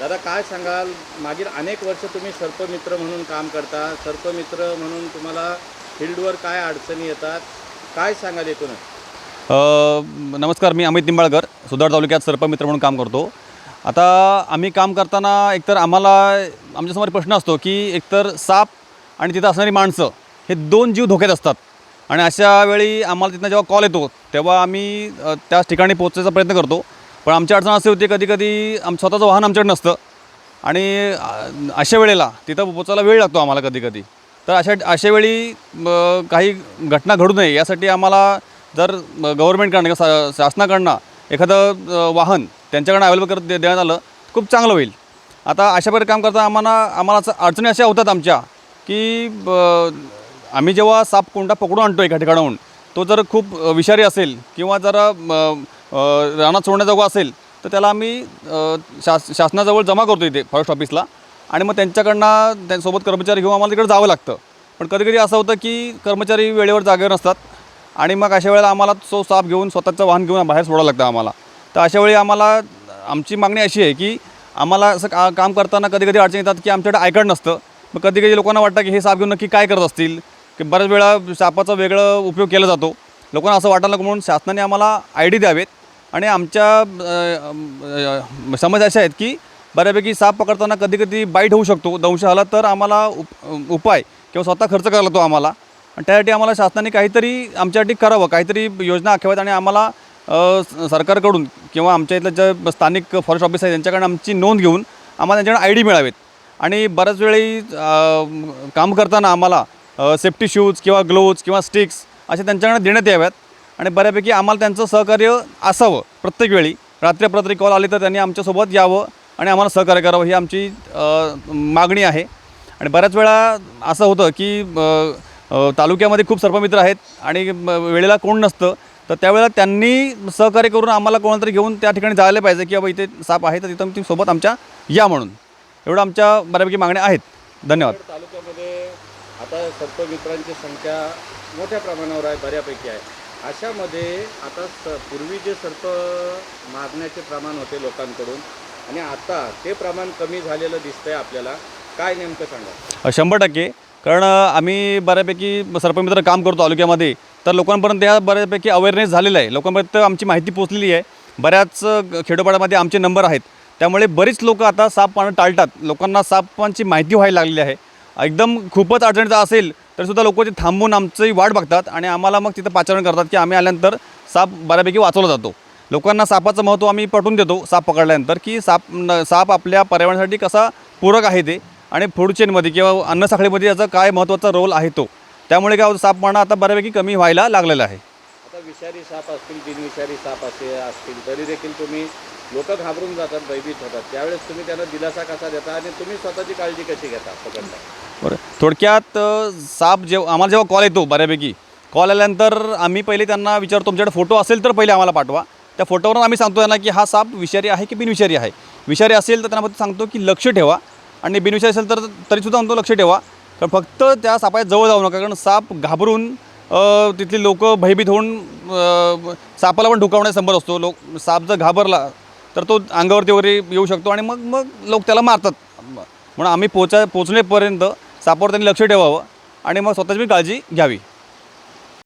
दादा काय सांगाल? मागील अनेक वर्ष तुम्ही सर्पमित्र म्हणून काम करता. सर्पमित्र म्हणून तुम्हाला फील्डवर काय अडचणी येतात? काय सांगाल एकूणच नमस्कार मी अमित निंबाळकर सुधार तालुक्यात सर्पमित्र म्हणून काम करतो. आता आम्ही काम करताना एकतर आम्हाला आमच्यासमोर प्रश्न असतो की एकतर साप आणि तिथं असणारी माणसं हे दोन जीव धोक्यात असतात. आणि अशा वेळी आम्हाला तिथनं जेव्हा कॉल येतो तेव्हा आम्ही त्याच ठिकाणी पोहोचायचा प्रयत्न करतो. पण आमची अडचण अशी होती कधी कधी आम स्वतःचं वाहन आमच्याकडे नसतं. आणि अशा वेळेला तिथं पोचायला वेळ लागतो आम्हाला कधी कधी. तर अशा अशा वेळी काही घटना घडू नये यासाठी आम्हाला जर गव्हर्मेंटकडनं किंवा शा शासनाकडनं एखादं वाहन त्यांच्याकडनं अवेलेबल करत दे देण्यात आलं खूप चांगलं होईल. आता अशा प्रकारे काम करता आम्हाला आम्हाला असं अडचणी अशा होतात आमच्या की ब- आम्ही जेव्हा साप कोंडा पकडून आणतो एका ठिकाणाहून तो जर खूप विषारी असेल किंवा जरा म, रानात सोडण्याजोगा असेल तर त्याला आम्ही शास शासनाजवळ जमा करतो इथे फॉरेस्ट ऑफिसला. आणि मग त्यांच्याकडनं त्यांसोबत कर्मचारी घेऊन आम्हाला तिकडे जावं लागतं. पण कधी कधी असं होतं की कर्मचारी वेळेवर जागेवर नसतात. आणि मग अशा वेळेला आम्हाला तो साप घेऊन स्वतःचं वाहन घेऊन बाहेर सोडावं लागतं आम्हाला. तर अशा वेळी आम्हाला आमची मागणी अशी आहे की आम्हाला असं का काम करताना कधी कधी अडचण येतात की आमच्याकडे ऐकड नसतं. मग कधी कधी लोकांना वाटतं की हे साप घेऊन नक्की काय करत असतील? की बऱ्याच वेळा सापाचा वेगळं उपयोग केला जातो. लोकांना असं वाटायला नको म्हणून शासनाने आम्हाला आय डी द्यावेत. आणि आमच्या समज समस्या अशा आहेत की बऱ्यापैकी साप पकडताना कधी कधी बाईट होऊ शकतो. दंश आला तर आम्हाला उप उपाय किंवा स्वतः खर्च करायला लागतो आम्हाला. आणि त्यासाठी आम्हाला शासनाने काहीतरी आमच्यासाठी करावं. काहीतरी योजना आखाव्यात आणि आम्हाला स- सरकारकडून किंवा आमच्या इथलं जे स्थानिक फॉरेस्ट ऑफिस आहे त्यांच्याकडून आमची नोंद घेऊन आम्हाला त्यांच्याकडे आय डी मिळावेत. आणि बऱ्याच वेळी काम करताना आम्हाला सेफ्टी शूज किंवा ग्लोव्ज किंवा स्टिक्स असे त्यांच्याकडे देण्यात याव्यात. आणि बऱ्यापैकी आम्हाला त्यांचं सहकार्य असावं प्रत्येक वेळी. रात्री अपरात्री कॉल आले तर त्यांनी आमच्यासोबत यावं आणि आम्हाला सहकार्य करावं ही आमची मागणी आहे. आणि बऱ्याच वेळा असं होतं की तालुक्यामध्ये खूप सर्पमित्र आहेत आणि वेळेला कोण नसतं तर त्यावेळेला त्यांनी सहकार्य करून आम्हाला कोणातरी घेऊन त्या ठिकाणी जायला पाहिजे की बाबा इथे साप आहे तर तिथं तुम्ही सोबत आमच्या या म्हणून. एवढं आमच्या बऱ्यापैकी मागण्या आहेत. धन्यवाद. तालुक्यामध्ये आता सर्पमित्रांची संख्या मोठ्या प्रमाणावर आहे बऱ्यापैकी आहे. अशामध्ये आता स पूर्वी जे सर्प मारण्याचे प्रमाण होते लोकांकडून आणि आता ते प्रमाण कमी झालेलं दिसतंय आपल्याला. काय नेमकं सांगा? शंभर टक्के. कारण आम्ही बऱ्यापैकी सर्पमित्र काम करतो तालुक्यामध्ये तर लोकांपर्यंत या बऱ्यापैकी अवेअरनेस झालेला आहे. लोकांपर्यंत आमची माहिती पोचलेली आहे. बऱ्याच खेडोपाड्यामध्ये आमचे नंबर आहेत. त्यामुळे बरीच लोक आता साप पाहणं टाळतात. लोकांना सापांची माहिती व्हायला लागलेली आहे. एकदम खूपच अडचणीचं असेल तरीसुद्धा लोक ते थांबून आमची वाट बघतात आणि आम्हाला मग तिथं पाचारण करतात की आम्ही आल्यानंतर साप बऱ्यापैकी वाचवला जातो. लोकांना सापाचं महत्त्व आम्ही पटवून देतो साप पकडल्यानंतर की साप न- साप आपल्या पर्यावरणासाठी कसा पूरक आहे ते आणि फूड चेनमध्ये किंवा अन्नसाखळीमध्ये याचा काय महत्त्वाचा रोल आहे तो. त्यामुळे काय होतं साप पाहणं आता बऱ्यापैकी कमी व्हायला लागलेलं आहे. विषारी साप असतील बिनविषारी साप असे असतील तरी देखील तुम्ही लोक घाबरून जातात भयभीत होतात. त्यावेळेस तुम्ही त्यांना दिलासा कसा देता आणि तुम्ही स्वतःची काळजी कशी घेता? पकडता. बरं. थोडक्यात साप जेव्हा आम्हाला जेव्हा कॉल येतो बऱ्यापैकी कॉल आल्यानंतर आम्ही पहिले त्यांना विचारतो तुमच्याकडे फोटो असेल तर पहिले आम्हाला पाठवा. त्या फोटोवरून आम्ही सांगतो त्यांना की हा साप विषारी आहे की बिनविषारी आहे? विषारी असेल तर त्यांना फक्त सांगतो की लक्ष ठेवा आणि बिनविषारी असेल तर तरीसुद्धा म्हणतो लक्ष ठेवा. तर फक्त त्या सापाच्या जवळ जाऊ नका कारण साप घाबरून तिथली लोक भयभीत होऊन सापाला पण ढुकावण्याचा संभव असतो. लोक साप जर घाबरला तर तो अंगावरती वगैरे येऊ शकतो आणि मग मग लोक त्याला मारतात. म्हणून आम्ही पोचा पोचण्यापर्यंत सापावर त्यांनी लक्ष ठेवावं आणि मग स्वतःची बी काळजी घ्यावी.